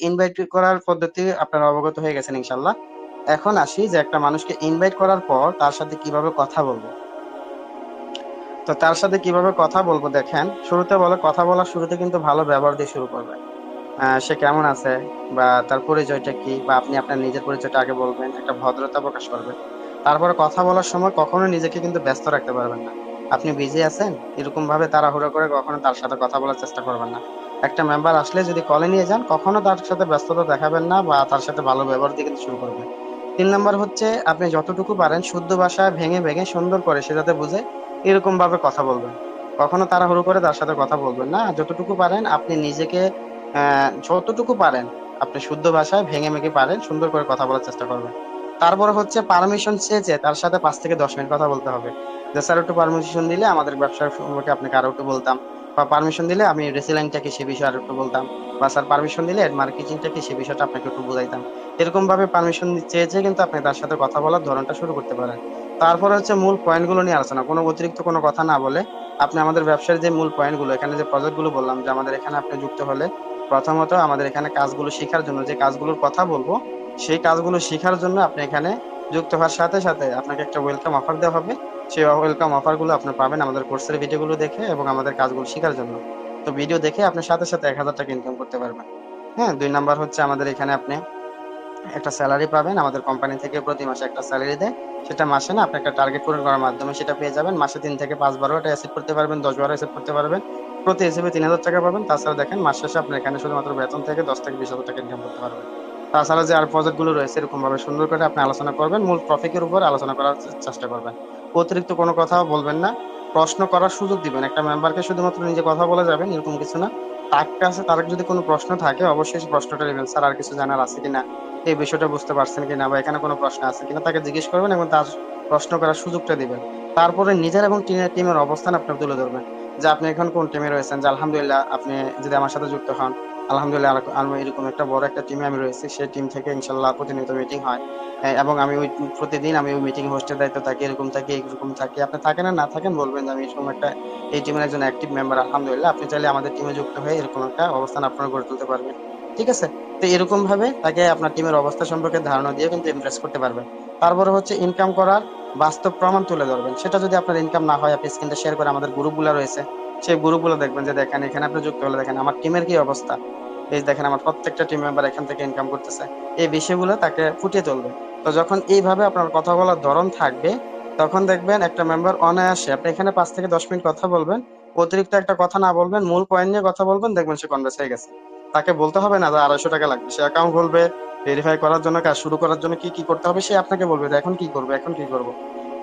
Invite করার পদ্ধতি আপনারা অবগত হয়ে গেছেন ইনশাল্লাহ এখন আসি যে একটা মানুষকে ইনভাইট করার পর তার সাথে কীভাবে কথা বলব। তো তার সাথে কীভাবে কথা বলব দেখেন, শুরুতে বলে, কথা বলার শুরুতে কিন্তু ভালো ব্যবহার দিয়ে শুরু করবে। সে কেমন আছে বা তার পরিচয়টা কি বা আপনি আপনার নিজের পরিচয়টা আগে বলবেন, একটা ভদ্রতা প্রকাশ করবেন তারপরে কথা বলার সময় কখনো নিজেকে কিন্তু ব্যস্ত রাখতে পারবেন না। আপনি বিজি আছেন এরকম ভাবে তাড়াহুড়ো করে কখনো তার সাথে কথা বলার চেষ্টা করবেন না। একটা মেম্বার আসলে যদি কলে নিয়ে যান, কখনো তার সাথে ব্যস্ততা দেখাবেন না বা তার সাথে ভালো ব্যবহার দিয়ে শুরু করবেন। তিন নাম্বার হচ্ছে, আপনি যতটুকু পারেন শুদ্ধ ভাষায় ভেঙে ভেঙে সুন্দর করে সে যাতে বুঝে এরকম ভাবে কথা বলবেন। কখনো তাড়াহুড়ো করে তার সাথে কথা বলবেন না। যতটুকু পারেন আপনি নিজেকে যতটুকু পারেন আপনি শুদ্ধ ভাষায় ভেঙে ভেঙে পারেন, সুন্দর করে কথা বলার চেষ্টা করবেন। তারপরে হচ্ছে পারমিশন চেয়েছে তার সাথে পাঁচ থেকে দশ মিনিট কথা বলতে হবে। যে স্যার একটু পারমিশন দিলে আমাদের ব্যবসার সম্পর্কে আপনাকে আরও একটু বলতাম। পারমিশন দিলে আমি রেসিলাইনটা কি সে বিষয়ে আরও একটু বলতাম বা স্যার পারমিশন দিলে মার্কেটিংটা কি সে বিষয়টা আপনাকে একটু বুঝাইতাম। এরকম ভাবে পারমিশন চেয়েছে কিন্তু আপনি তার সাথে কথা বলার ধরনটা শুরু করতে পারেন। তারপরে হচ্ছে মূল পয়েন্টগুলো নিয়ে আলোচনা। কোনো অতিরিক্ত কোনো কথা না বলে আপনি আমাদের ব্যবসার যে মূল পয়েন্টগুলো, এখানে যে প্রজেক্টগুলো বললাম যে আমাদের এখানে আপনি যুক্ত হলে প্রথমত আমাদের এখানে কাজগুলো শেখার জন্য যে কাজগুলোর কথা বলব, সেই কাজগুলো শেখার জন্য আপনি এখানে যুক্ত হওয়ার সাথে সাথে আপনাকে একটা ওয়েলকাম অফার দেওয়া হবে। সেই ওয়েলকাম অফারগুলো আপনি পাবেন আমাদের কোর্সের ভিডিওগুলো দেখে এবং আমাদের কাজগুলো শেখার জন্য। তো ভিডিও দেখে আপনি সাথে সাথে এক হাজার টাকা ইনকাম করতে পারবেন। হ্যাঁ দুই নাম্বার হচ্ছে আমাদের এখানে আপনি একটা স্যালারি পাবেন। আমাদের কোম্পানি থেকে প্রতি মাসে একটা স্যালারি দেয়। সেটা মাসে না আপনি একটা টার্গেট পূরণ করার মাধ্যমে সেটা পেয়ে যাবেন। মাসে তিন থেকে পাঁচ বারো এটা অ্যাসেট করতে পারবেন, দশ বারো অ্যাসেট করতে পারবেন। প্রতি হিসেবে তিন হাজার টাকা পাবেন। তাছাড়া দেখেন, মাস শেষে আপনি এখানে শুধুমাত্র বেতন থেকে দশ থেকে বিশ হাজার টাকা ইনকাম করতে পারবেন। তাছাড়া যে আর প্রজেক্টগুলো রয়েছে এরকম ভাবে সুন্দর করে আপনি আলোচনা করবেন। মূল টপিকের উপর আলোচনা করার চেষ্টা করবেন। অতিরিক্ত কোনো কথা বলবেন না। প্রশ্ন করার সুযোগ দিবেন। একটা মেম্বারকে শুধুমাত্র নিজে কথা বলে যাবেন, এরকম কিছু না। তার কাছে, তার যদি কোনো প্রশ্ন থাকে, অবশ্যই প্রশ্নটা নেবেন, স্যার, আর কিছু জানার আছে কিনা? এই বিষয়টা বুঝতে পারছেন কিনা? বা এখানে কোনো প্রশ্ন আছে কিনা? তাকে জিজ্ঞেস করবেন এবং তার প্রশ্ন করার সুযোগটা দিবেন। তারপরে নিজের এবং টিমের অবস্থান আপনি তুলে ধরবেন। যে আপনি এখন কোন টিমে রয়েছেন? যে আলহামদুলিল্লাহ, আপনি যদি আমার সাথে যুক্ত হন আলহামদুলিল্লাহ আমি এরকম একটা বড় একটা টিমে আমি রয়েছি। সেই টিম থেকে ইনশাল্লাহ প্রতিনিয়ত মিটিং হয়। এবং আমি ওই প্রতিদিন আমি ওই মিটিং হোস্টের দায়িত্ব থাকি, এরকম থাকি থাকি। আপনি থাকেন না থাকেন বলবেন আমি এরকম একটা, এই টিমের একজন অ্যাক্টিভ মেম্বার আলহামদুলিল্লাহ। আপনি চাইলে আমাদের টিমে যুক্ত হয়ে এরকম একটা অবস্থান আপনারা গড়ে তুলতে পারবেন। ঠিক আছে? তো এরকম ভাবে তাকে আপনার টিমের অবস্থা সম্পর্কে ধারণা দিয়ে কিন্তু ইমপ্রেস করতে পারবেন। তারপরে হচ্ছে ইনকাম করার বাস্তব প্রমাণ তুলে ধরবেন। সেটা যদি আপনার ইনকাম না হয়, আপনি স্ক্রিনটা শেয়ার করে আমাদের গ্রুপগুলো রয়েছে। সেই গ্রুপগুলো দেখবেন যে দেখেন, এখানে আপনি যুক্ত হলে দেখেন, আমার টিমের কি অবস্থা? এই দেখেন আমার প্রত্যেকটা টিম মেম্বার এখান থেকে ইনকাম করতেছে। এই বিষয়গুলো তাকে ফুটিয়ে তুলবে। তো যখন এইভাবে আপনার কথা বলার ধরন থাকবে তখন দেখবেন একটা মেম্বার অনায়াসে আপনি এখানে পাঁচ থেকে দশ মিনিট কথা বলবেন অতিরিক্ত একটা কথা না বলবেন মূল পয়েন্ট নিয়ে কথা বলবেন দেখবেন সে কনভার্স হয়ে গেছে। তাকে বলতে হবে না যে আড়াইশো টাকা লাগবে। সে অ্যাকাউন্ট বলবে ভেরিফাই করার জন্য কাজ শুরু করার জন্য কি কি করতে হবে সে আপনাকে বলবে যে এখন কি করব এখন কি করব।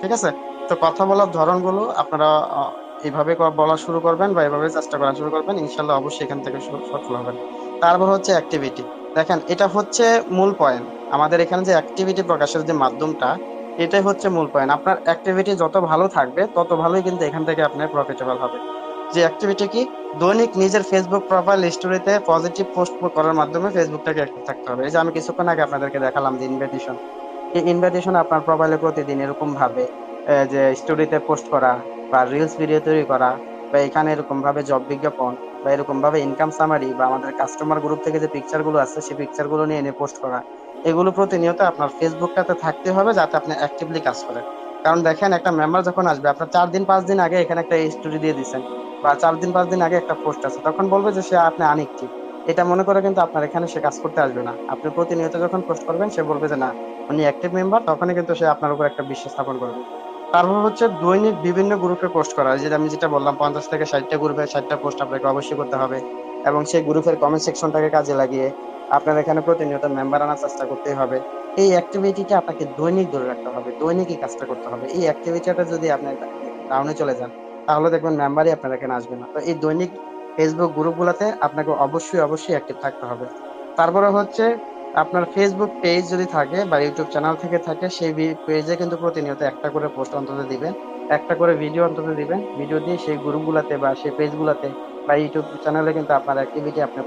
ঠিক আছে? তো কথা বলার ধরনগুলো আপনারা আহ, এইভাবে বলা শুরু করবেন বা এভাবে চেষ্টা করা শুরু করবেন ইনশাল্লাহ অবশ্যই এখান থেকে সফল হবেন। তারপর হচ্ছে অ্যাক্টিভিটি দেখেন, এটা হচ্ছে মূল পয়েন্ট আমাদের এখানে যে অ্যাক্টিভিটি প্রকাশের যে মাধ্যমটা, এটাই হচ্ছে মূল পয়েন্ট আপনার অ্যাক্টিভিটি যত ভালো থাকবে, তত ভালোই কিন্তু এখান থেকে আপনার প্রফিটেবল হবে। যে অ্যাক্টিভিটি কি? দৈনিক নিজের ফেসবুক প্রোফাইল স্টোরিতে পজিটিভ পোস্ট করার মাধ্যমে ফেসবুকটাকে অ্যাক্টিভ থাকতে হবে। এই যে আমি কিছুক্ষণ আগে আপনাদেরকে দেখালাম যে ইনভাইটেশন এই ইনভাইটেশন আপনার প্রোফাইলে প্রতিদিন এরকম ভাবে যে স্টোরিতে পোস্ট করা বা রিলস ভিডিও তৈরি করা বা এখানে এরকম ভাবে জব বিজ্ঞাপন বা এরকম ভাবে ইনকাম সামারি বা আমাদের কাস্টমার গ্রুপ থেকে যে পিকচারগুলো আছে, সেই পিকচারগুলো নিয়ে এনে পোস্ট করা, এগুলো প্রতিনিয়ত আপনার ফেসবুকটাতে থাকতে হবে যাতে আপনি অ্যাক্টিভলি কাজ করেন। কারণ দেখেন, একটা মেম্বার যখন আসবে, আপনার চার দিন, পাঁচ দিন আগে এখানে একটা স্টোরি দিয়ে দিচ্ছেন বা চার দিন, পাঁচ দিন আগে একটা পোস্ট আছে, তখন বলবে যে সে আপনি আনএক্টিভ এটা মনে করে কিন্তু আপনার এখানে সে কাজ করতে আসবে না। আপনি প্রতিনিয়ত যখন পোস্ট করবেন, সে বলবে যে না, উনি অ্যাক্টিভ মেম্বার তখনই কিন্তু সে আপনার উপর একটা বিশ্বাস স্থাপন করবে। তারপর হচ্ছে দৈনিক বিভিন্ন গ্রুপে পোস্ট করা এই যে আমি যেটা বললাম, পঞ্চাশ থেকে ষাটটা গ্রুপে ষাটটা পোস্ট আপনাকে অবশ্যই করতে হবে এবং সেই গ্রুপের কমেন্ট সেকশনটাকে কাজে লাগিয়ে আপনার এখানে প্রতিনিয়ত মেম্বার আনার চেষ্টা করতে হবে। এই অ্যাক্টিভিটিটা আপনাকে দৈনিক ধরে রাখতে হবে, দৈনিক এই কাজটা করতে হবে। এই অ্যাক্টিভিটিটা যদি আপনি ডাউনে চলে যান, তাহলে দেখবেন মেম্বারই আপনার এখানে আসবে না। তো এই দৈনিক ফেসবুক গ্রুপগুলোতে আপনাকে অবশ্যই অবশ্যই অ্যাক্টিভ থাকতে হবে। তারপরে হচ্ছে আপনার ফেসবুক পেজ যদি থাকে বা ইউটিউব চ্যানেল থেকে থাকে, সেই পেজে কিন্তু প্রতিনিয়ত একটা করে পোস্ট অন্তত দিবেন। একটা করে ভিডিও অন্তত দিবেন। ভিডিও দিয়ে সেই গ্রুপগুলোতে বা সেই পেজগুলোতে বা ইউটিউব চ্যানেলে কিন্তু আপনার অ্যাক্টিভিটি আপনি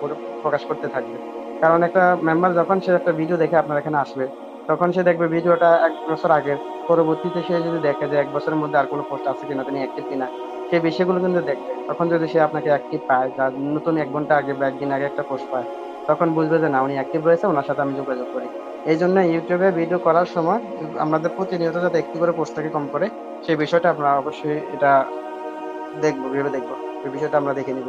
প্রকাশ করতে থাকবেন। কারণ একটা মেম্বার যখন সে একটা ভিডিও দেখে আপনার এখানে আসবে, তখন সে দেখবে ভিডিওটা এক বছর আগের। পরবর্তীতে সে যদি দেখে যে এক বছরের মধ্যে আর কোনো পোস্ট আছে কিনা, তিনি অ্যাক্টিভ কিনা সেই বিষয়গুলো কিন্তু দেখবে। তখন যদি সে আপনাকে অ্যাক্টিভ পায় বা নতুন এক ঘণ্টা আগে বা একদিন আগে একটা পোস্ট পায় তখন বুঝবে যে না, উনি অ্যাক্টিভ রয়েছে, ওনার সাথে আমি যোগাযোগ করি। এই জন্য ইউটিউবে ভিডিও করার সময় আমাদের প্রতিনিয়ত যাতে একটু করে পোস্ট থাকে কম করে, সেই বিষয়টা আপনারা অবশ্যই এটা দেখব, ভেবে দেখব। এই বিষয়টা আমরা দেখে নিব।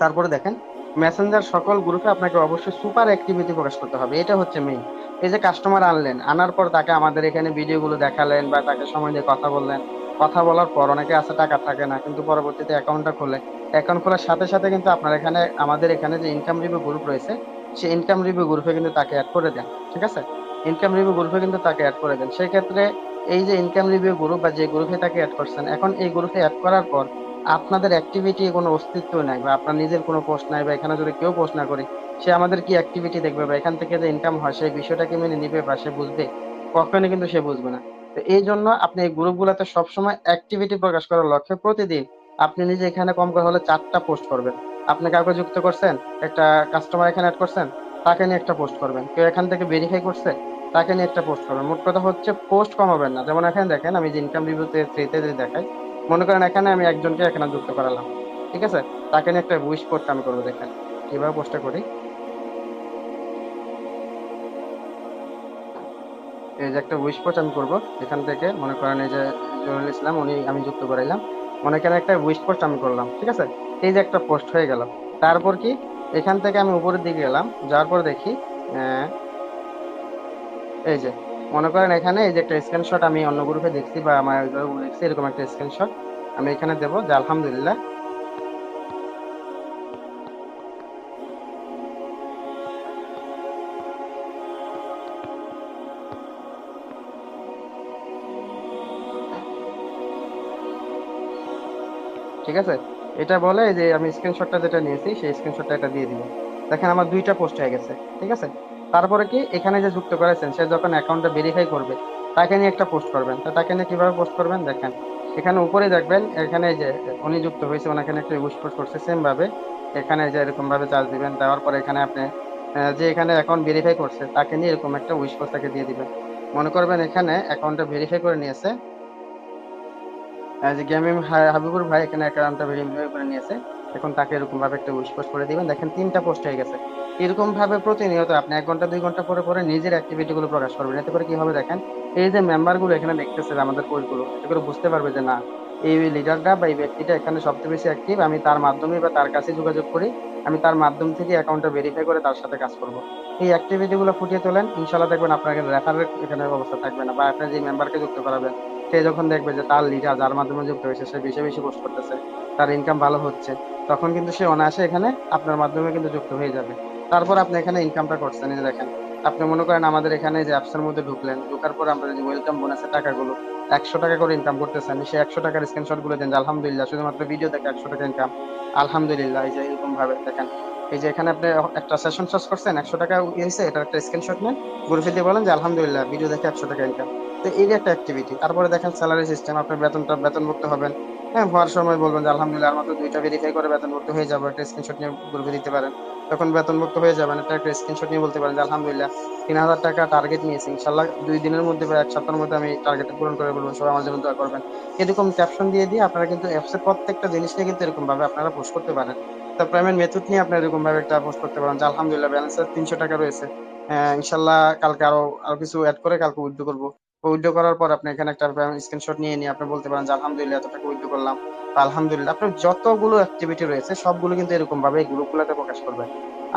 তারপরে দেখেন মেসেঞ্জার সকল গ্রুপে আপনাকে অবশ্যই সুপার অ্যাক্টিভিটি প্রকাশ করতে হবে। এটা হচ্ছে মেইন এই যে কাস্টমার আনলেন, আনার পর তাকে আমাদের এখানে ভিডিওগুলো দেখালেন বা তাকে সময় দিয়ে কথা বললেন। কথা বলার পর অনেকে আছে, টাকা থাকে না, কিন্তু পরবর্তীতে অ্যাকাউন্টটা খোলে। অ্যাকাউন্ট খোলার সাথে সাথে কিন্তু আপনার এখানে, আমাদের এখানে যে ইনকাম রিভিউ গ্রুপ রয়েছে, সেই ইনকাম রিভিউ গ্রুপে কিন্তু তাকে অ্যাড করে দেন, ঠিক আছে? ইনকাম রিভিউ গ্রুপে কিন্তু তাকে অ্যাড করে দেন। সেই ক্ষেত্রে এই যে ইনকাম রিভিউ গ্রুপ বা যে গ্রুপে তাকে অ্যাড করছেন, এখন এই গ্রুপে অ্যাড করার পর আপনাদের অ্যাক্টিভিটি কোনো অস্তিত্ব নাই বা আপনার নিজের কোনো পোস্ট নাই বা এখানে যদি কেউ পোস্ট না করে, সে আমাদের কি অ্যাক্টিভিটি দেখবে বা এখান থেকে যে ইনকাম হয়, সেই বিষয়টাকে মেনে নিবে বা সে বুঝবে? কখনোই কিন্তু সে বুঝবে না। তো এই জন্য আপনি এই গ্রুপগুলোতে সবসময় অ্যাক্টিভিটি প্রকাশ করার লক্ষ্যে প্রতিদিন আপনি নিজে এখানে কম করে হলে চারটা পোস্ট করবেন। আপনি কাউকে যুক্ত করছেন, একটা কাস্টমার এখানে অ্যাড করছেন, তাকে নিয়ে একটা পোস্ট করবেন। কেউ এখান থেকে ভেরিফাই করছে, তাকে নিয়ে একটা পোস্ট করবেন। মোট কথা হচ্ছে পোস্ট কমাবেন না। যেমন এখানে দেখেন, আমি যে ইনকাম রিভিউতে থ্রিতে যদি দেখাই, মনে করেন এখানে আমি একজনকে এখানে যুক্ত করালাম। ঠিক আছে? তাকে নিয়ে একটা উইশ পোস্ট আমি করব, দেখেন। কীভাবে পোস্টটা করি। এই যে একটা উইশ পোস্ট আমি করব, এখান থেকে মনে করেন এই যে জহুরুল ইসলাম, উনি আমি যুক্ত করাইলাম। মনে করেন একটা উইশ পোস্ট আমি করলাম, ঠিক আছে? এই যে একটা পোস্ট হয়ে গেল। তারপর কি? এখান থেকে আমি উপরের দিকে গেলাম, যাওয়ার পর দেখি এই যে, মনে করেন এখানে এই যে একটা স্ক্রিনশট আমি অন্য গ্রুপে দেখছি বা আমার দেখছি এরকম একটা স্ক্রিনশট আমি এখানে দেবো যে আলহামদুলিল্লাহ ঠিক আছে? এটা বলে যে আমি স্ক্রিনশটটা যেটা নিয়েছি, সেই স্ক্রিনশটটা এটা দিয়ে দিব। দেখেন আমার দুইটা পোস্ট হয়ে গেছে, ঠিক আছে? তারপরে কি? এখানে যে যুক্ত করেছেন, সে যখন অ্যাকাউন্টটা ভেরিফাই করবে, তাকে নিয়ে একটা পোস্ট করবেন। তো তাকে নিয়ে কীভাবে পোস্ট করবেন? দেখেন, এখানে উপরে দেখবেন, এখানে যে উনি যুক্ত হয়েছে ওনাকে একটা উইশ পোস্ট করছে সেম ভাবে এখানে যে এরকম ভাবে চার্জ দিবেন, দেওয়ার পরে এখানে আপনি যে এখানে অ্যাকাউন্ট ভেরিফাই করছে, তাকে নিয়ে এরকম একটা উইশ পোস্ট তাকে দিয়ে দিবেন। মনে করবেন এখানে অ্যাকাউন্টটা ভেরিফাই করে নিয়েছে যে গেমিং হাবিবুর ভাই এখানে একটা অ্যাকাউন্টটা ভেরিফাই করে নিয়েছে। এখন তাকে এরকম ভাবে একটা উইশ পোস্ট করে দিবেন। দেখেন, তিনটা পোস্ট হয়ে গেছে। এরকম ভাবে প্রতিনিয়ত আপনি এক ঘণ্টা, দুই ঘণ্টা পরে পরে নিজের অ্যাক্টিভিটি গুলো প্রকাশ করবেন। এতে করে কি হবে দেখেন, এই যে মেম্বারগুলো এখানে দেখতেছে আমাদের পোস্টগুলো, এতে করে বুঝতে পারবে যে না, এই লিডারটা বা এই ব্যক্তিটা এখানে সবচেয়ে বেশি অ্যাক্টিভ আমি তার মাধ্যমে বা তার কাছে যোগাযোগ করি। আমি তার মাধ্যম থেকে অ্যাকাউন্টটা ভেরিফাই করে তার সাথে কাজ করব। এই অ্যাক্টিভিটি গুলো ফুটিয়ে তোলেন। ইনশাল্লাহ দেখবেন আপনার এখানে রেফারের এখানে অবস্থা থাকবে না বা আপনি যে মেম্বারকে যুক্ত করাবেন সে যখন দেখবে যে তার লিডার যার মাধ্যমে যুক্ত হয়েছে, সে বেশি বেশি পোস্ট করতেছে, তার ইনকাম ভালো হচ্ছে, তখন কিন্তু সে অনায়াসে এখানে আপনার মাধ্যমে কিন্তু যুক্ত হয়ে যাবে। তারপর আপনি এখানে ইনকামটা করছেন, এই দেখেন, আপনি মনে করেন আমাদের এখানে যে অ্যাপসের মধ্যে ঢুকলেন, ঢোকার পর আমরা যে ওয়েলকাম বোনাসের টাকাগুলো, একশো টাকা করে ইনকাম করতেছেন সেই একশো টাকার স্ক্রিনশটগুলো দেন আলহামদুলিল্লাহ, শুধুমাত্র ভিডিও দেখে একশো টাকা ইনকাম আলহামদুলিল্লাহ, এই যে এরকম ভাবে দেখেন। এই যে এখানে আপনি একটা সেশন শেষ করছেন, একশো টাকা ইয়েছে, এটার একটা স্ক্রিনশট নেন গ্রুপে দিয়ে বলেন যে, আলহামদুলিল্লাহ ভিডিও দেখে একশো টাকা ইনকাম তো এই একটা অ্যাক্টিভিটি তারপরে দেখেন স্যালারি সিস্টেম আপনার বেতনটা, বেতনভুক্ত হবেন। হ্যাঁ হওয়ার সময় বলবেন যে, আলহামদুলিল্লাহ আর মাত্র দুইটা ভেরিফাই করে বেতনভুক্ত হয়ে যাব, একটা স্ক্রিনশট নিয়ে গ্রুপে দিতে পারেন। তখন বেতনভুক্ত হয়ে যাবেন, একটা একটা স্ক্রিনশট নিয়ে বলতে পারেন যে, আলহামদুলিল্লাহ, তিন হাজার টাকা টার্গেট নিয়েছি, ইনশাল্লাহ দুই দিনের মধ্যে বা এক সপ্তাহের মধ্যে আমি টার্গেট পূরণ করে বলব সবাই আমার জন্য দোয়া করবেন। এরকম ক্যাপশন দিয়ে দিয়ে আপনারা কিন্তু অ্যাপসের প্রত্যেকটা জিনিস নিয়ে কিন্তু এরকম ভাবে আপনারা পোস্ট করতে পারেন। তো পেমেন্ট মেথড নিয়ে আপনারা এরকম ভাবে একটা পোস্ট করতে পারেন যে আলহামদুলিল্লাহ ব্যালেন্স তিনশো টাকা রয়েছে। আহ, ইনশাল্লাহ কালকে আরও আরও কিছু অ্যাড করে কালকে উইথড্র করব। উইথড্র করার পর আপনি এখানে একটা স্ক্রিনশট নিয়ে নিয়ে আপনি বলতে পারেন যে আলহামদুলিল্লাহ এত টাকা উইথড্র করলাম। আলহামদুলিল্লাহ আপনার যতগুলো অ্যাক্টিভিটি রয়েছে সবগুলো কিন্তু এরকম ভাবে গ্রুপগুলোতে প্রকাশ করবেন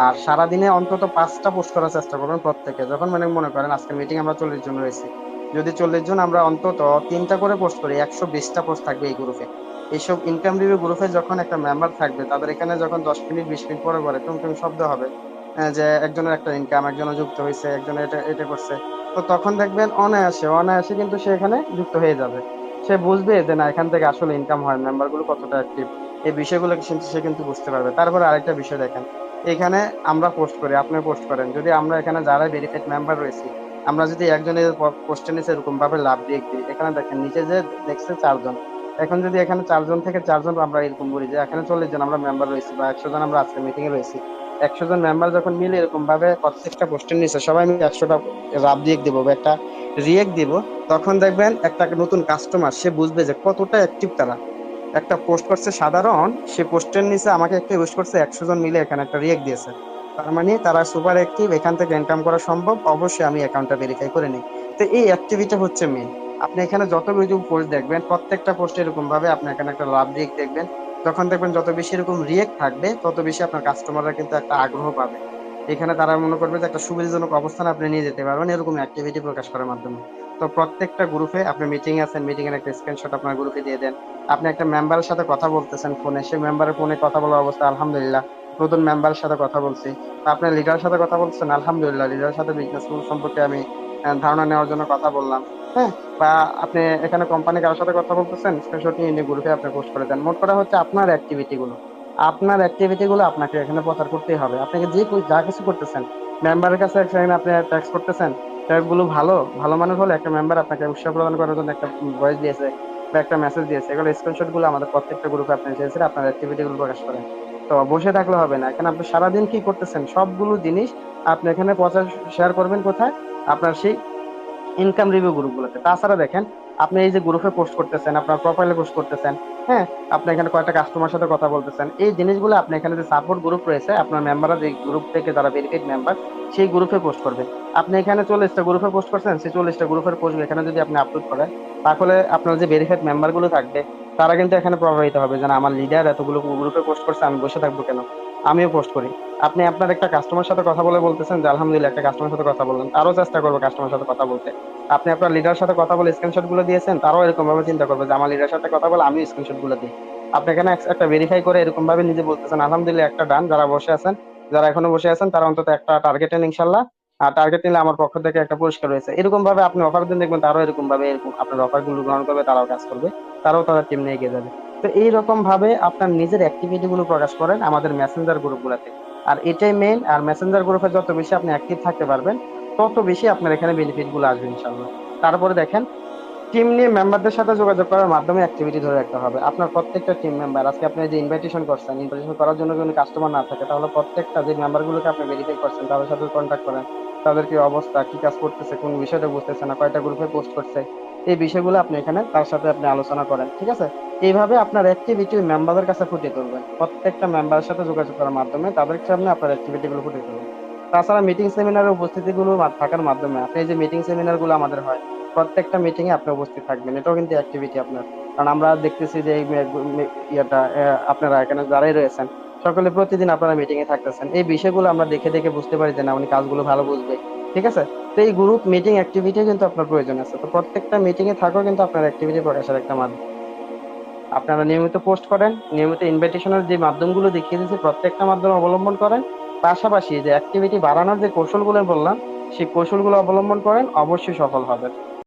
আর সারাদিনে অন্তত পাঁচটা পোস্ট করার চেষ্টা করবেন প্রত্যেকে। যখন মানে মনে করেন আজকের মিটিং আমরা চল্লিশ জন রয়েছি। যদি চল্লিশ জন আমরা অন্তত তিনটা করে পোস্ট করি একশো বিশটা পোস্ট থাকবে এই গ্রুপে এইসব ইনকাম রিভিউ গ্রুপে যখন একটা মেম্বার থাকবে, তাদের এখানে যখন দশ মিনিট, বিশ মিনিট পরে পরে টুম টুম শব্দ হবে যে একজনের একটা ইনকাম একজনের যুক্ত হয়েছে, একজনের এটা এটা করছে। তো তখন দেখবেন অনায়াসে অনায়াসে কিন্তু সে এখানে যুক্ত হয়ে যাবে। সে বুঝবে যে না, এখান থেকে আসলে ইনকাম হয় মেম্বারগুলো কতটা অ্যাক্টিভ এই বিষয়গুলো কিন্তু সে কিন্তু বুঝতে পারবে। তারপরে আরেকটা বিষয় দেখেন, এখানে আমরা পোস্ট করি, আপনি পোস্ট করেন। যদি আমরা এখানে যারা ভেরিফাইড মেম্বার রয়েছি, আমরা যদি একজনের পোস্টের নিচে এরকম ভাবে লাভ দিয়ে দিই, এখানে দেখেন, নিচে যে দেখছে চারজন এখন যদি এখানে চারজন থেকে চারজন আমরা এরকম বলি যে এখানে চল্লিশ জন আমরা মেম্বার রয়েছি বা একশো জন আমরা আজকে মিটিং এ রয়েছি, একশো জন মেম্বার যখন মিলে এরকম ভাবে প্রত্যেকটা পোস্টের নিচে সবাই মিলে একশোটা লাভ দিয়ে দিব বা একটা রিয়েক্ট দিব, তখন দেখবেন একটা নতুন কাস্টমার সে বুঝবে যে কতটা অ্যাক্টিভ তারা। একটা পোস্ট করছে সাধারণ, সে পোস্টের নিচে আমাকে একটা ইউজ করছে একশো জন মিলে এখানে একটা রিয়েক্ট দিয়েছে। তার মানে তারা সুপার অ্যাক্টিভ এখান থেকে ইনকাম করা সম্ভব, অবশ্যই আমি অ্যাকাউন্টটা ভেরিফাই করে নিই। তো এই অ্যাক্টিভিটি হচ্ছে মেন আপনি এখানে যত কিছু পোস্ট দেখবেন, প্রত্যেকটা পোস্ট এরকম ভাবে আপনি এখানে একটা লাভ রিয়েক্ট দেখবেন। যখন দেখবেন যত বেশি এরকম রিয়েক্ট থাকবে, তত বেশি আপনার কাস্টমাররা কিন্তু একটা আগ্রহ পাবে। এখানে তারা মনে করবে যে একটা সুবিধাজনক অবস্থান আপনি নিয়ে যেতে পারবেন এরকম অ্যাক্টিভিটি প্রকাশ করার মাধ্যমে। তো প্রত্যেকটা গ্রুপে আপনি মিটিং আছেন মিটিং এর একটা স্ক্রিনশট আপনার গ্রুপে দিয়ে দেন। আপনি একটা মেম্বারের সাথে কথা বলতেছেন ফোনে সেই মেম্বারের ফোনে কথা বলার অবস্থা, আলহামদুলিল্লাহ, নতুন মেম্বারের সাথে কথা বলছি। আপনার লিডারের সাথে কথা বলছেন, আলহামদুলিল্লাহ লিডারের সাথে বিজনেস সম্পর্কে আমি ধারণা নেওয়ার জন্য কথা বললাম। হ্যাঁ বা আপনি এখানে কোম্পানি কারোর সাথে কথা বলতেছেন? স্ক্রিনশট নিয়ে নিয়ে গ্রুপে আপনি পোস্ট করে দেন। মোট কথা হচ্ছে আপনার অ্যাক্টিভিটি গুলো। আপনার অ্যাক্টিভিটি গুলো আপনাকে এখানে প্রচার করতেই হবে। আপনাকে যে যা কিছু করতেছেন মেম্বারের কাছে এখানে আপনি ট্যাক্স করতেছেন ট্যাক্সগুলো ভালো ভালো মানুষ হলে একটা মেম্বার আপনাকে উৎসাহ প্রদান করার জন্য একটা ভয়েস দিয়েছে বা একটা মেসেজ দিয়েছে। এগুলো স্ক্রিনশটগুলো আমাদের প্রত্যেকটা গ্রুপে আপনি চেয়েছেন আপনার অ্যাক্টিভিটি গুলো প্রকাশ করেন। তো বসে থাকলে হবে না। এখানে আপনি সারাদিন কি করতেছেন? সবগুলো জিনিস আপনি এখানে প্রচার শেয়ার করবেন কোথায়? আপনার সেই ইনকাম রিভিউ গ্রুপগুলোতে তাছাড়া দেখেন, আপনি এই যে গ্রুপে পোস্ট করতেছেন, আপনার প্রোফাইলে পোস্ট করতেছেন হ্যাঁ? আপনি এখানে কয়েকটা কাস্টমার সাথে কথা বলতেছেন। এই জিনিসগুলো আপনি এখানে যে সাপোর্ট গ্রুপ রয়েছে, আপনার মেম্বাররা যে গ্রুপ থেকে যারা ভেরিফাইড মেম্বার সেই গ্রুপে পোস্ট করবে। আপনি এখানে চল্লিশটা গ্রুপে পোস্ট করছেন, সেই চল্লিশটা গ্রুপের পোস্ট এখানে যদি আপনি আপলোড করেন, তাহলে আপনার যে ভেরিফাইড মেম্বারগুলো থাকবে তারা কিন্তু এখানে প্রভাবিত হবে যে আমার লিডার এতগুলো গ্রুপে পোস্ট করছে, আমি বসে থাকব কেন? আমিও পোস্ট করি। আপনি আপনার একটা কাস্টমার সাথে কথা বলে বলতেছেন যে, আলহামদুলিল্লাহ, একটা কাস্টমার সাথে কথা বললেন। তারও চেষ্টা করব কাস্টমার সাথে কথা বলতে। আপনি আপনার লিডার সাথে কথা বলে স্ক্রিনশটগুলো দিয়েছেন, তারাও এরকম ভাবে চিন্তা করবে যে, আমার লিডার সাথে কথা বলে আমি স্ক্রিনশটগুলো দিই। আপনি এখানে একটা ভেরিফাই করে এরকম ভাবে নিজে বলতেছেন, আলহামদুলিল্লাহ, একটা ডান যারা বসে আছেন, যারা এখনও বসে আছেন, তারা অন্তত একটা টার্গেট নেন ইনশাল্লাহ আর টার্গেট নিলে আমার পক্ষ থেকে একটা পুরস্কার রয়েছে। এরকম ভাবে আপনি অফার দিন, দেখবেন তারাও এরকম ভাবে এরকম আপনার অফারগুলো গ্রহণ করবে, তারাও কাজ করবে, তারাও তাদের টিম নিয়ে এগিয়ে যাবে। তো এইরকম ভাবে আপনার নিজের অ্যাক্টিভিটি গুলো প্রকাশ করেন আমাদের মেসেঞ্জার গ্রুপ গুলাতে। আর এটাই মেইন আর মেসেঞ্জার গ্রুপে যত বেশি আপনি অ্যাক্টিভ থাকতে পারবেন, তত বেশি আপনার এখানে বেনিফিটগুলো আসবে ইনশাল্লাহ তারপরে দেখেন টিম নিয়ে মেম্বারদের সাথে যোগাযোগ করার মাধ্যমে অ্যাক্টিভিটি ধরে রাখতে হবে। আপনার প্রত্যেকটা টিম মেম্বার আজকে আপনি যে ইনভাইটেশন করছেন ইনভাইটেশন করার জন্য যদি কাস্টমার না থাকে, তাহলে প্রত্যেকটা যে মেম্বারগুলোকে আপনি ভেরিফাই করছেন, তাদের সাথে কন্ট্যাক্ট করেন। তাদের কি অবস্থা, কি কাজ করতেছে, কোন বিষয়টা বুঝতেছে না, কয়টা গ্রুপে পোস্ট করছে, এই বিষয়গুলো আপনি এখানে তার সাথে আপনি আলোচনা করেন, ঠিক আছে? এইভাবে আপনার অ্যাক্টিভিটি মেম্বারদের কাছে ফুটিয়ে তুলবেন। প্রত্যেকটা মেম্বারের সাথে যোগাযোগ করার মাধ্যমে তাদের সামনে আপনার অ্যাক্টিভিটি গুলো ফুটিয়ে তুলবেন। তাছাড়া মিটিং সেমিনারের উপস্থিতি গুলো থাকার মাধ্যমে, আপনি যে মিটিং সেমিনারগুলো আমাদের হয়, প্রত্যেকটা মিটিং এ আপনি উপস্থিত থাকবেন, এটাও কিন্তু অ্যাক্টিভিটি আপনার। কারণ আমরা দেখতেছি যে এই ইয়েটা আপনারা এখানে যারাই রয়েছেন সকলে প্রতিদিন আপনারা মিটিং এ থাকতেছেন। এই বিষয়গুলো আমরা দেখে দেখে বুঝতে পারি যে না, উনি কাজগুলো ভালো বুঝবে। ঠিক আছে? তো এই গ্রুপ মিটিং অ্যাক্টিভিটি কিন্তু আপনার প্রয়োজন আছে। তো প্রত্যেকটা মিটিং এ থাকো কিন্তু আপনার অ্যাক্টিভিটি প্রকাশের একটা মাধ্যম। আপনারা নিয়মিত পোস্ট করেন, নিয়মিত ইনভাইটেশনের যে মাধ্যমগুলো দেখিয়ে দিয়েছি, প্রত্যেকটা মাধ্যম অবলম্বন করেন। পাশাপাশি যে অ্যাক্টিভিটি বাড়ানোর যে কৌশলগুলো বললাম, সেই কৌশলগুলো অবলম্বন করেন, অবশ্যই সফল হবে